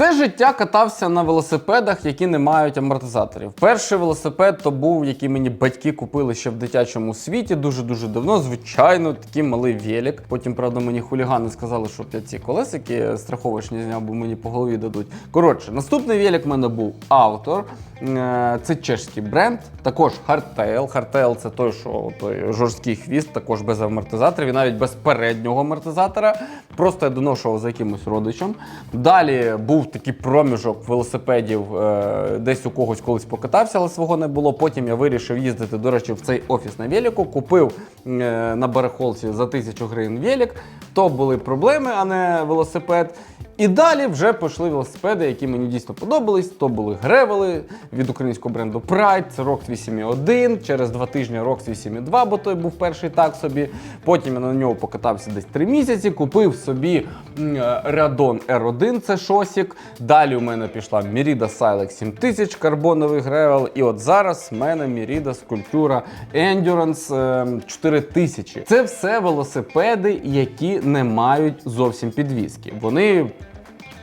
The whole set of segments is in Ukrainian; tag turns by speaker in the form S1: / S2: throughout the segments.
S1: Все життя катався на велосипедах, які не мають амортизаторів. Перший велосипед то був, який мені батьки купили ще в дитячому світі, дуже дуже давно. Звичайно, такий малий велик. Потім, правда, мені хулігани сказали, що я ці колесики страховочні зняв, бо мені по голові дадуть. Коротше, наступний велик в мене був автор. Е, Це чешський бренд. Також Hardtail. Hardtail це той, що той жорсткий хвіст, також без амортизаторів і навіть без переднього амортизатора. Просто я доношував за якимось родичем. Далі був такий проміжок велосипедів, е, десь у когось колись покатався, але свого не було. Потім я вирішив їздити, до речі, в цей офіс на велику. Купив е, на барахолці за тисячу гривень велик. То були проблеми, а не велосипед. І далі вже пішли велосипеди, які мені дійсно подобались. То були гревели від українського бренду Pride, це Rox 8.1, через два тижні Rox 8.2, бо той був перший так собі. Потім я на нього покатався десь три місяці, купив собі м, е, Radon R1, це шосік. Далі у мене пішла Merida Silex 7000 карбоновий гревел. І от зараз в мене Merida Sculptura Endurance е, 4000. Це все велосипеди, які не мають зовсім підвіски. Вони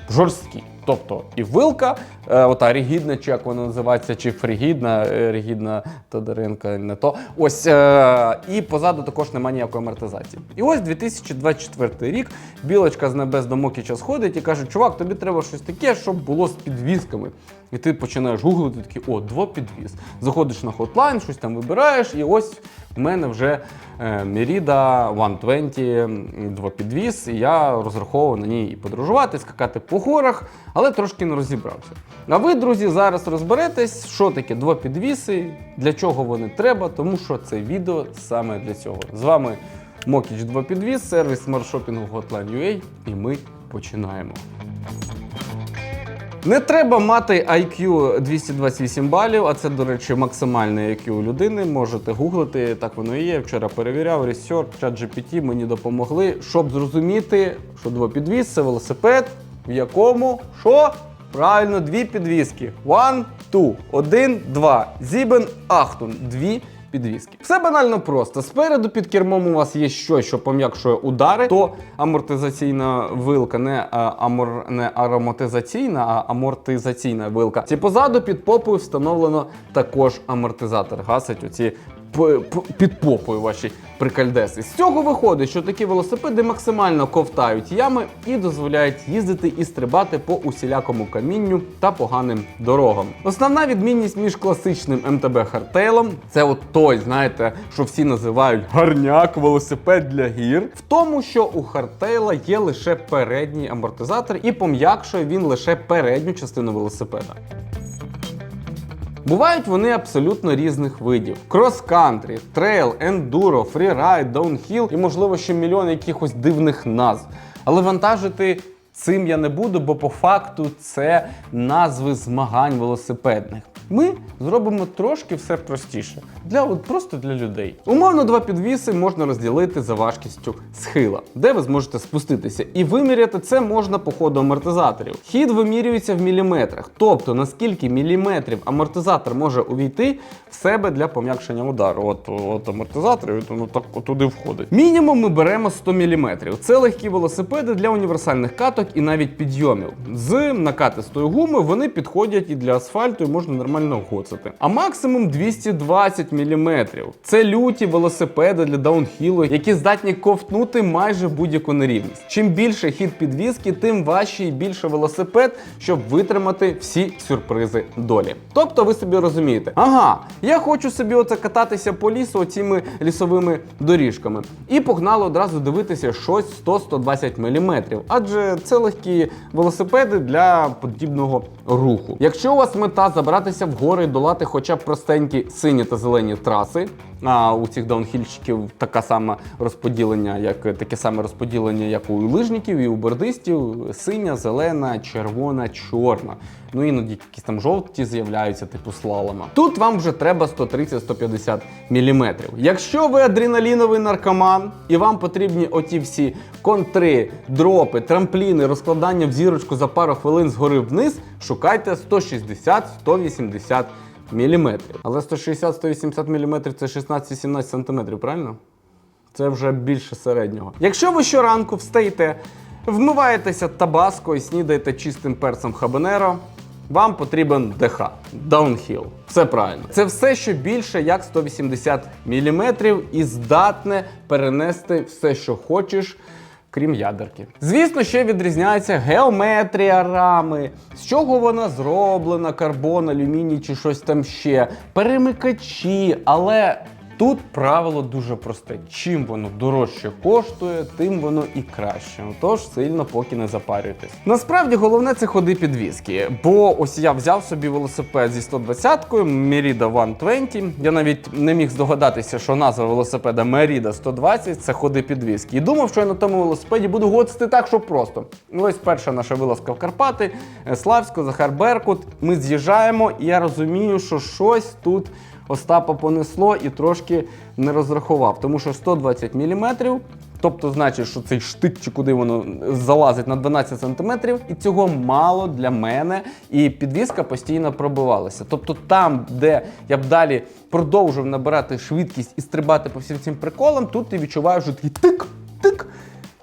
S1: жорсткі. Тобто і вилка, е, ота рігідна, чи як вона називається, чи фригідна, е, рігідна Тодоренка, не то. Ось е, і позаду також немає ніякої амортизації. І ось 2024 рік білочка з небес до Мокіча сходить і каже: чувак, тобі треба щось таке, щоб було з підвісками. І ти починаєш гуглити, такий, о, двопідвіз. Заходиш на хотлайн, щось там вибираєш, і ось в мене вже е, Merida 120 двопідвіз, і я розраховував на ній і подорожувати, скакати по горах, але трошки не розібрався. А ви, друзі, зараз розберетесь, що таке двопідвіси, для чого вони треба, тому що це відео саме для цього. З вами Мокіч двопідвіз, сервіс смарт-шопінгу Hotline.ua, і ми починаємо. Не треба мати IQ 228 балів, а це, до речі, максимальний IQ у людини. Можете гуглити, так воно і є. Вчора перевіряв, Research, ChatGPT мені допомогли, щоб зрозуміти, що двопідвіз це велосипед, в якому що? Правильно, дві підвіски. One, two. Один, два. Зібен, ахтун. Дві підвіски. Все банально просто. Спереду під кермом у вас є щось, що пом'якшує удари, то амортизаційна вилка, не, а, амор, не ароматизаційна, а амортизаційна вилка. Ці позаду під попою встановлено також амортизатор. Гасить оці під попою ваші прикальдеси. З цього виходить, що такі велосипеди максимально ковтають ями і дозволяють їздити і стрибати по усілякому камінню та поганим дорогам. Основна відмінність між класичним МТБ хардтейлом це от той, знаєте, що всі називають гарняк, велосипед для гір. В тому, що у хардтейла є лише передній амортизатор і пом'якшує він лише передню частину велосипеда. Бувають вони абсолютно різних видів: крос-кантрі, трейл, ендуро, фрірайд, даунхіл і, можливо, ще мільйон якихось дивних назв. Але вантажити цим я не буду, бо по факту це назви змагань велосипедних. Ми зробимо трошки все простіше для от просто для людей. Умовно, два підвіси можна розділити за важкістю схила, де ви зможете спуститися. І виміряти це можна по ходу амортизаторів. Хід вимірюється в міліметрах, тобто наскільки міліметрів амортизатор може увійти в себе для пом'якшення удару. От, от амортизатор, і воно так туди входить. Мінімум ми беремо 100 мм. Це легкі велосипеди для універсальних каток і навіть підйомів. З накатистої гуми вони підходять і для асфальту, і можна нормально гоцати. А максимум 220 мм. Це люті велосипеди для даунхілу, які здатні ковтнути майже будь-яку нерівність. Чим більше хід підвіски, тим важче і більше велосипед, щоб витримати всі сюрпризи долі. Тобто ви собі розумієте, ага, я хочу собі оце кататися по лісу оціми лісовими доріжками. І погнали одразу дивитися щось 100-120 мм. Адже це легкі велосипеди для подібного руху. Якщо у вас мета забратися в гори і долати хоча б простенькі сині та зелені траси. А у цих даунхільщиків така сама розподілення, як таке саме розподілення, як у лижників і у бордистів: синя, зелена, червона, чорна. Ну іноді якісь там жовті з'являються, типу слалома. Тут вам вже треба 130-150 мм. Якщо ви адреналіновий наркоман і вам потрібні оті всі контри, дропи, трампліни, розкладання в зірочку за пару хвилин згори вниз, шукайте 160-180 мм. Але 160-180 мм це 16-17 см, правильно? Це вже більше середнього. Якщо ви щоранку встаєте Вмиваєтеся табаско і снідаєте чистим перцем хабанеро. Вам потрібен ДХ Downhill. Все правильно. Це все, що більше як 180 мм і здатне перенести все, що хочеш. Крім ядерки. Звісно, ще відрізняється геометрія рами, з чого вона зроблена, карбон, алюміній чи щось там ще, перемикачі, але тут правило дуже просте. Чим воно дорожче коштує, тим воно і краще. Тож сильно поки не запарюйтесь. Насправді головне це ходи підвіски. Бо ось я взяв собі велосипед зі 120-кою Merida 120. Я навіть не міг здогадатися, що назва велосипеда Merida 120 це ходи підвіски. І думав, що я на тому велосипеді буду гоцити так, що просто. Ну, Ось перша наша вилазка в Карпати, е, Славсько, Захар Беркут. Ми з'їжджаємо, і я розумію, що щось тут. Остапа понесло і трошки не розрахував, тому що 120 мм, тобто значить, що цей штик чи куди воно залазить на 12 см, і цього мало для мене, і підвіска постійно пробивалася. Тобто там, де я б далі продовжив набирати швидкість і стрибати по всім цим приколам, тут ти відчуваєш вже такий тик-тик.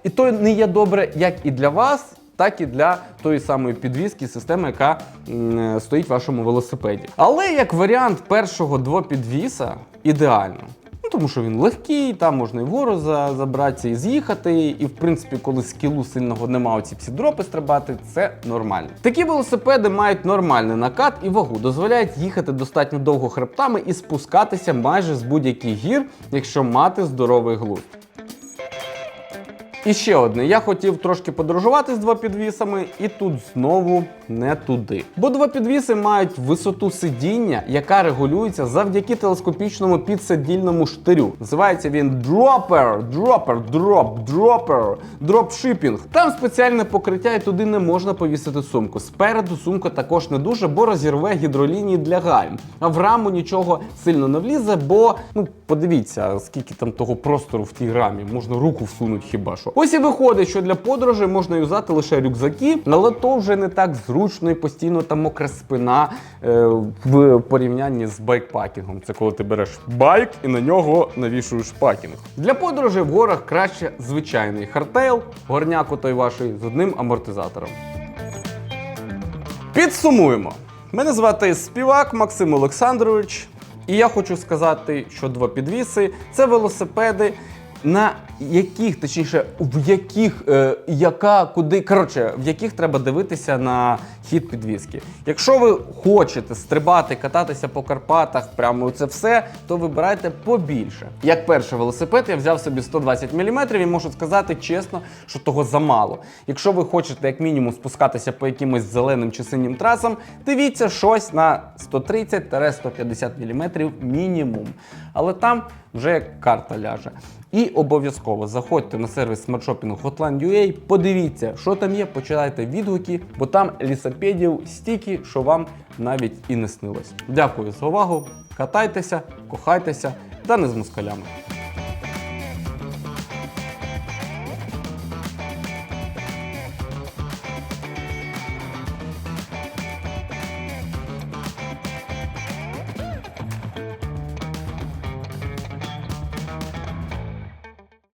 S1: І то не є добре як і для вас, так і для тої самої підвіски, системи, яка м, стоїть в вашому велосипеді. Але як варіант першого двопідвіса ідеально. Ну, тому що він легкий, там можна і вгору за, забратися і з'їхати. І в принципі, коли скілу сильного немає, оці всі дропи стрибати, це нормально. Такі велосипеди мають нормальний накат і вагу, дозволяють їхати достатньо довго хребтами і спускатися майже з будь-яких гір, якщо мати здоровий глузд. І ще одне, я хотів трошки подорожувати з двопідвісами, і тут знову не туди. Бо двопідвіси мають висоту сидіння, яка регулюється завдяки телескопічному підсидільному штирю. Називається він дропер, дропер, дроп, дропер, дропшипінг. Там спеціальне покриття, і туди не можна повісити сумку. Спереду сумка також не дуже, бо розірве гідролінії для гальм. А в раму нічого сильно не влізе, бо ну подивіться, скільки там того простору в тій рамі, можна руку всунути хіба що. Ось і виходить, що для подорожей можна юзати лише рюкзаки, але то вже не так зручно і постійно там мокра спина е, в порівнянні з байкпакінгом. Це коли ти береш байк і на нього навішуєш пакінг. Для подорожей в горах краще звичайний хардтейл, горняку той ваший з одним амортизатором. Підсумуємо. Мене звати співак Максим Олександрович, і я хочу сказати, що двопідвіси це велосипеди, на яких, точніше, в яких, е, яка, куди, коротше, в яких треба дивитися на хід підвіски. Якщо ви хочете стрибати, кататися по Карпатах, прямо це все, то вибирайте побільше. Як перший велосипед, я взяв собі 120 мм і можу сказати чесно, що того замало. Якщо ви хочете як мінімум спускатися по якимось зеленим чи синім трасам, дивіться щось на 130-150 мм мінімум. Але там вже як карта ляже. І обов'язково заходьте на сервіс смартшопінгу Hotline.ua, подивіться, що там є, почитайте відгуки, бо там лісопедів стільки, що вам навіть і не снилось. Дякую за увагу. Катайтеся, кохайтеся та не з москалями.